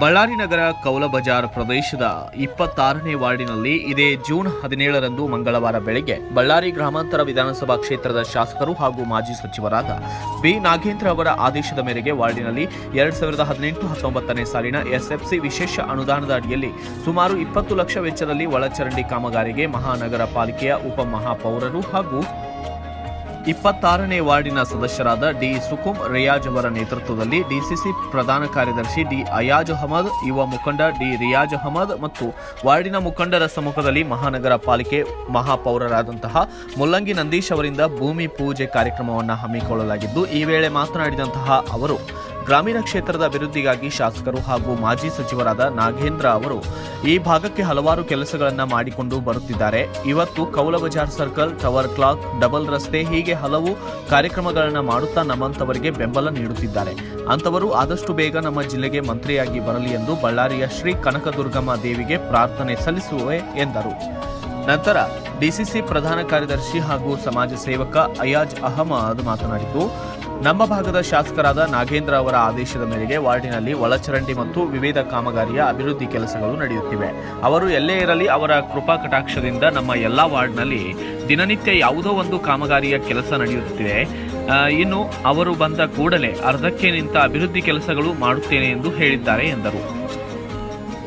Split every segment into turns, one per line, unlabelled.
ಬಳ್ಳಾರಿ ನಗರ ಕೌಲಬಜಾರ್ ಪ್ರದೇಶದ ಇಪ್ಪತ್ತಾರನೇ ವಾರ್ಡಿನಲ್ಲಿ ಇದೇ ಜೂನ್ ಹದಿನೇಳರಂದು ಮಂಗಳವಾರ ಬೆಳಗ್ಗೆ ಬಳ್ಳಾರಿ ಗ್ರಾಮಾಂತರ ವಿಧಾನಸಭಾ ಕ್ಷೇತ್ರದ ಶಾಸಕರು ಹಾಗೂ ಮಾಜಿ ಸಚಿವರಾದ ಬಿ ನಾಗೇಂದ್ರ ಅವರ ಆದೇಶದ ಮೇರೆಗೆ ವಾರ್ಡಿನಲ್ಲಿ ಎರಡ್ ಸಾವಿರದ ಹದಿನೆಂಟು ಹತ್ತೊಂಬತ್ತನೇ ಸಾಲಿನ ಎಸ್ಎಫ್ಸಿ ವಿಶೇಷ ಅನುದಾನದ ಅಡಿಯಲ್ಲಿ ಸುಮಾರು ಇಪ್ಪತ್ತು ಲಕ್ಷ ವೆಚ್ಚದಲ್ಲಿ ಒಳಚರಂಡಿ ಕಾಮಗಾರಿಗೆ ಮಹಾನಗರ ಪಾಲಿಕೆಯ ಉಪಮಹಾಪೌರರು ಹಾಗೂ ಇಪ್ಪತ್ತಾರನೇ ವಾರ್ಡಿನ ಸದಸ್ಯರಾದ ಡಿ ಸುಕುಂ ರಿಯಾಜ್ ಅವರ ನೇತೃತ್ವದಲ್ಲಿ ಡಿಸಿಸಿ ಪ್ರಧಾನ ಕಾರ್ಯದರ್ಶಿ ಡಿ ಅಯಾಜ್ ಅಹಮದ್, ಯುವ ಮುಖಂಡ ಡಿ ರಿಯಾಜ್ ಅಹಮದ್ ಮತ್ತು ವಾರ್ಡಿನ ಮುಖಂಡರ ಸಮ್ಮುಖದಲ್ಲಿ ಮಹಾನಗರ ಪಾಲಿಕೆ ಮಹಾಪೌರರಾದಂತಹ ಮುಲ್ಲಂಗಿ ನಂದೀಶ್ ಅವರಿಂದ ಭೂಮಿ ಪೂಜೆ ಕಾರ್ಯಕ್ರಮವನ್ನು ಹಮ್ಮಿಕೊಳ್ಳಲಾಗಿದ್ದು, ಈ ವೇಳೆ ಮಾತನಾಡಿದಂತಹ ಅವರು, ಗ್ರಾಮೀಣ ಕ್ಷೇತ್ರದ ಅಭಿವೃದ್ಧಿಗಾಗಿ ಶಾಸಕರು ಹಾಗೂ ಮಾಜಿ ಸಚಿವರಾದ ನಾಗೇಂದ್ರ ಅವರು ಈ ಭಾಗಕ್ಕೆ ಹಲವಾರು ಕೆಲಸಗಳನ್ನು ಮಾಡಿಕೊಂಡು ಬರುತ್ತಿದ್ದಾರೆ. ಇವತ್ತು Cowl Bazaar circle, tower clock, double ರಸ್ತೆ ಹೀಗೆ ಹಲವು ಕಾರ್ಯಕ್ರಮಗಳನ್ನು ಮಾಡುತ್ತಾ ನಮ್ಮಂತವರಿಗೆ ಬೆಂಬಲ ನೀಡುತ್ತಿದ್ದಾರೆ. ಅಂತವರು ಆದಷ್ಟು ಬೇಗ ನಮ್ಮ ಜಿಲ್ಲೆಗೆ ಮಂತ್ರಿಯಾಗಿ ಬರಲಿ ಎಂದು ಬಳ್ಳಾರಿಯ ಶ್ರೀ ಕನಕದುರ್ಗಮ್ಮ ದೇವಿಗೆ ಪ್ರಾರ್ಥನೆ ಸಲ್ಲಿಸುವೆ ಎಂದರು. ನಂತರ ಡಿಸಿಸಿ ಪ್ರಧಾನ ಕಾರ್ಯದರ್ಶಿ ಹಾಗೂ ಸಮಾಜ ಸೇವಕ ಅಯಾಜ್ ಅಹಮದ್ ಮಾತನಾಡಿದ್ದು ನಮ್ಮ ಭಾಗದ ಶಾಸಕರಾದ ನಾಗೇಂದ್ರ ಅವರ ಆದೇಶದ ಮೇರೆಗೆ ವಾರ್ಡಿನಲ್ಲಿ ಒಳಚರಂಡಿ ಮತ್ತು ವಿವಿಧ ಕಾಮಗಾರಿಯ ಅಭಿವೃದ್ಧಿ ಕೆಲಸಗಳು ನಡೆಯುತ್ತಿವೆ. ಅವರು ಎಲ್ಲೇ ಇರಲಿ ಅವರ ಕೃಪಾ ಕಟಾಕ್ಷದಿಂದ ನಮ್ಮ ಎಲ್ಲಾ ವಾರ್ಡ್ನಲ್ಲಿ ದಿನನಿತ್ಯ ಯಾವುದೋ ಒಂದು ಕಾಮಗಾರಿಯ ಕೆಲಸ ನಡೆಯುತ್ತಿದೆ. ಇನ್ನು ಅವರು ಬಂದ ಕೂಡಲೇ ಅರ್ಧಕ್ಕೆ ನಿಂತ ಅಭಿವೃದ್ಧಿ ಕೆಲಸಗಳು ಮಾಡುತ್ತೇನೆ ಎಂದು ಹೇಳಿದ್ದಾರೆ ಎಂದರು.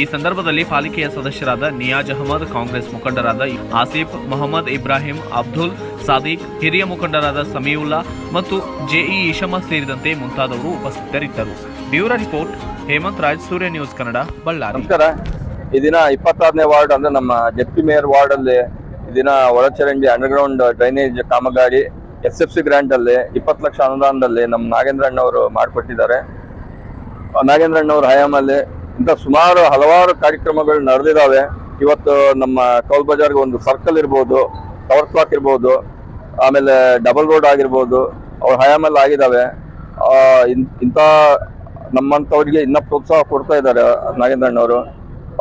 ಈ ಸಂದರ್ಭದಲ್ಲಿ ಪಾಲಿಕೆಯ ಸದಸ್ಯರಾದ ನಿಯಾಜ್ ಅಹಮದ್, ಕಾಂಗ್ರೆಸ್ ಮುಖಂಡರಾದ ಆಸಿಫ್ ಮೊಹಮ್ಮದ್ ಇಬ್ರಾಹಿಂ, ಅಬ್ದುಲ್ ಸಾದಿಕ್, ಹಿರಿಯ ಮುಖಂಡರಾದ ಸಮೀವುಲ್ಲಾ ಮತ್ತು ಜೆಇ ಈಶಮ್ಮ ಸೇರಿದಂತೆ ಮುಂತಾದವರು ಉಪಸ್ಥಿತರಿದ್ದರು. Bureau report, Hemanth Raj, Surya news Kannada, Ballari.
ನಮಸ್ಕಾರ. ಈ ದಿನ ಇಪ್ಪತ್ತಾರನೇ ವಾರ್ಡ್ ಅಂದ್ರೆ ನಮ್ಮ ಡೆಪ್ಟಿ ಮೇಯರ್ ವಾರ್ಡ್ ಅಲ್ಲಿ ಈ ದಿನ ಒಳಚರಂಡಿ ಅಂಡರ್ಗ್ರೌಂಡ್ ಡ್ರೈನೇಜ್ ಕಾಮಗಾರಿ ಎಸ್ ಎಫ್ ಸಿ ಗ್ರಾಂಟ್ ಅಲ್ಲಿ ಇಪ್ಪತ್ತು ಲಕ್ಷ ಅನುದಾನದಲ್ಲಿ ನಮ್ಮ ನಾಗೇಂದ್ರ ಅಣ್ಣವರು ಮಾಡಿಕೊಟ್ಟಿದ್ದಾರೆ. ನಾಗೇಂದ್ರ ಅಣ್ಣವ್ರ ಹಯಾಮಲ್ಲಿ ಇಂಥ ಸುಮಾರು ಹಲವಾರು ಕಾರ್ಯಕ್ರಮಗಳು ನಡೆದಿದ್ದಾವೆ. ಇವತ್ತು ನಮ್ಮ ಕೌಲ್ ಬಜಾರ್ಗೆ ಒಂದು ಸರ್ಕಲ್ ಇರ್ಬೋದು ಟವರ್ ಕ್ಲಾಕ್ ಇರ್ಬೋದು, ಆಮೇಲೆ ಡಬಲ್ ರೋಡ್ ಆಗಿರ್ಬೋದು, ಅವ್ರ ಹಯಾಮಲ್ಲಿ ಆಗಿದ್ದಾವೆ. ಇಂಥ ನಮ್ಮಂಥವ್ರಿಗೆ ಇನ್ನೂ ಪ್ರೋತ್ಸಾಹ ಕೊಡ್ತಾ ಇದ್ದಾರೆ ನಾಗೇಂದ್ರ ಅಣ್ಣವರು.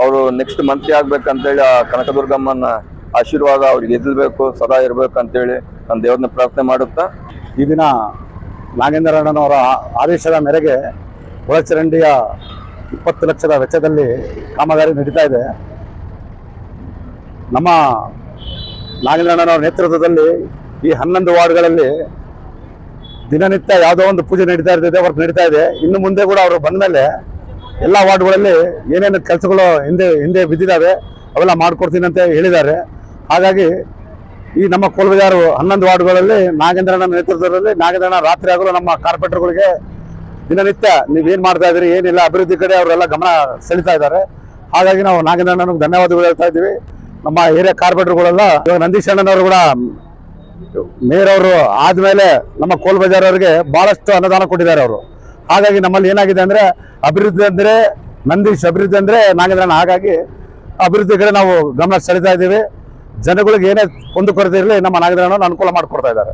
ಅವರು ನೆಕ್ಸ್ಟ್ ಮಂತ್ಲಿ ಆಗ್ಬೇಕಂತೇಳಿ ಆ ಕನಕದುರ್ಗಮ್ಮನ ಆಶೀರ್ವಾದ ಅವ್ರಿಗೆ ಎದಲ್ಬೇಕು ಸದಾ ಇರಬೇಕು ಅಂತೇಳಿ ನಾನು ದೇವ್ರನ್ನ ಪ್ರಾರ್ಥನೆ ಮಾಡುತ್ತಾ.
ಈ ದಿನ ನಾಗೇಂದ್ರಣ್ಣನವರ ಆದೇಶದ ಮೇರೆಗೆ ಒಳಚರಂಡಿಯ ಇಪ್ಪತ್ತು ಲಕ್ಷದ ವೆಚ್ಚದಲ್ಲಿ ಕಾಮಗಾರಿ ನಡೀತಾ ಇದೆ. ನಮ್ಮ ನಾಗೇಂದ್ರಣ್ಣನವರ ನೇತೃತ್ವದಲ್ಲಿ ಈ ಹನ್ನೊಂದು ವಾರ್ಡ್ಗಳಲ್ಲಿ ದಿನನಿತ್ಯ ಯಾವುದೋ ಒಂದು ಪೂಜೆ ನಡೀತಾ ಇರ್ತದೆ ವರ್ಕ್ ನಡೀತಾ ಇದೆ. ಇನ್ನು ಮುಂದೆ ಕೂಡ ಅವರು ಬಂದ ಮೇಲೆ ಎಲ್ಲ ವಾರ್ಡ್ಗಳಲ್ಲಿ ಏನೇನು ಕೆಲಸಗಳು ಹಿಂದೆ ಹಿಂದೆ ಬಿದ್ದಿದ್ದಾವೆ, ಅವೆಲ್ಲ ಮಾಡಿಕೊಡ್ತೀನಿ ಅಂತ ಹೇಳಿದ್ದಾರೆ. ಹಾಗಾಗಿ ಈ ನಮ್ಮ ಕೋಲ್ಬಜಾರು ಹನ್ನೊಂದು ವಾರ್ಡ್ಗಳಲ್ಲಿ ನಾಗೇಂದ್ರನ ನೇತೃತ್ವದಲ್ಲಿ ನಾಗೇಂದ್ರಣ್ಣ ರಾತ್ರಿ ಆಗಲು ನಮ್ಮ ಕಾರ್ಪೊರೇಟರ್ಗಳಿಗೆ ದಿನನಿತ್ಯ ಏನು ಮಾಡ್ತಾ ಇದ್ದೀರಿ, ಏನಿಲ್ಲ, ಅಭಿವೃದ್ಧಿ ಕಡೆ ಅವರೆಲ್ಲ ಗಮನ ಸೆಳಿತಾ ಇದ್ದಾರೆ. ಹಾಗಾಗಿ ನಾವು ನಾಗೇಂದ್ರಣ್ಣನಿಗೆ ಧನ್ಯವಾದಗಳು ಹೇಳ್ತಾ ಇದ್ದೀವಿ. ನಮ್ಮ ಹಿರಿಯ ಕಾರ್ಪೊರೇಟರ್ಗಳೆಲ್ಲ, ಇವಾಗ ನಂದೀಶ್ ಅಣ್ಣನವರು ಕೂಡ, ಮೇಯರ್ ಅವರು ಆದ್ಮೇಲೆ ನಮ್ಮ ಕೋಲ್ ಬಜಾರ್ ಅವರಿಗೆ ಬಹಳಷ್ಟು ಅನುದಾನ ಕೊಟ್ಟಿದ್ದಾರೆ ಅವರು. ಹಾಗಾಗಿ ನಮ್ಮಲ್ಲಿ ಏನಾಗಿದೆ ಅಂದ್ರೆ, ಅಭಿವೃದ್ಧಿ ಅಂದ್ರೆ ನಂದೀಶ್, ಅಭಿವೃದ್ಧಿ ಅಂದ್ರೆ ನಾಗೇಂದ್ರಣ್ಣ. ಹಾಗಾಗಿ ಅಭಿವೃದ್ಧಿ ಕಡೆ ನಾವು ಗಮನ ಸೆಳಿತಾ ಇದ್ದೀವಿ. ಜನಗಳಿಗೆ ಏನೇ ಒಂದು ಕೊರತೆ ಇರಲಿ, ನಮ್ಮ ನಾಗೇಂದ್ರಣ್ಣ ಅನುಕೂಲ ಮಾಡಿಕೊಡ್ತಾ ಇದ್ದಾರೆ.